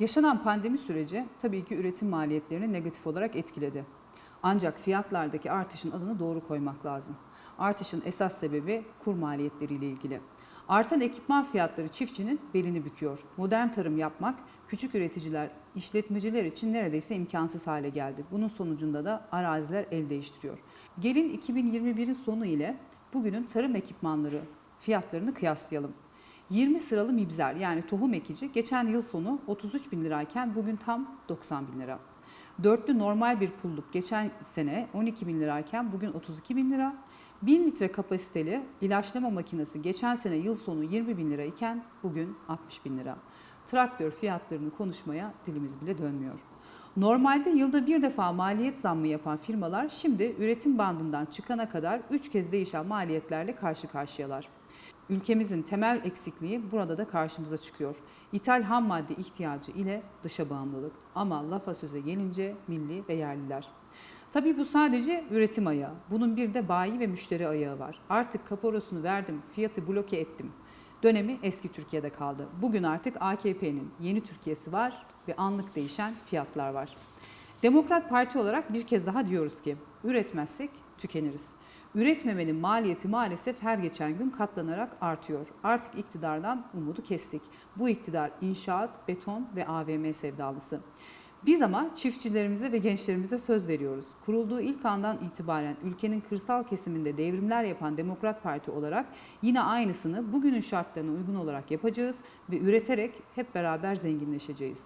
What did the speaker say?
Yaşanan pandemi süreci tabii ki üretim maliyetlerini negatif olarak etkiledi. Ancak fiyatlardaki artışın adını doğru koymak lazım. Artışın esas sebebi kur maliyetleriyle ilgili. Artan ekipman fiyatları çiftçinin belini büküyor. Modern tarım yapmak küçük üreticiler, işletmeciler için neredeyse imkansız hale geldi. Bunun sonucunda da araziler el değiştiriyor. Gelin 2021'in sonu ile bugünün tarım ekipmanları fiyatlarını kıyaslayalım. 20 sıralı mibzer yani tohum ekici geçen yıl sonu 33 bin lirayken bugün tam 90 bin lira. Dörtlü normal bir pulluk geçen sene 12 bin lirayken bugün 32 bin lira. 1000 litre kapasiteli ilaçlama makinesi geçen sene yıl sonu 20 bin lira iken bugün 60 bin lira. Traktör fiyatlarını konuşmaya dilimiz bile dönmüyor. Normalde yılda bir defa maliyet zammı yapan firmalar şimdi üretim bandından çıkana kadar 3 kez değişen maliyetlerle karşı karşıyalar. Ülkemizin temel eksikliği burada da karşımıza çıkıyor. İthal ham madde ihtiyacı ile dışa bağımlılık. Ama lafa söze gelince milli ve yerliler. Tabii bu sadece üretim ayağı. Bunun bir de bayi ve müşteri ayağı var. Artık kaporosunu verdim, fiyatı bloke ettim. Dönemi eski Türkiye'de kaldı. Bugün artık AKP'nin yeni Türkiye'si var ve anlık değişen fiyatlar var. Demokrat Parti olarak bir kez daha diyoruz ki üretmezsek tükeniriz. Üretmemenin maliyeti maalesef her geçen gün katlanarak artıyor. Artık iktidardan umudu kestik. Bu iktidar inşaat, beton ve AVM sevdalısı. Biz ama çiftçilerimize ve gençlerimize söz veriyoruz. Kurulduğu ilk andan itibaren ülkenin kırsal kesiminde devrimler yapan Demokrat Parti olarak yine aynısını bugünün şartlarına uygun olarak yapacağız ve üreterek hep beraber zenginleşeceğiz.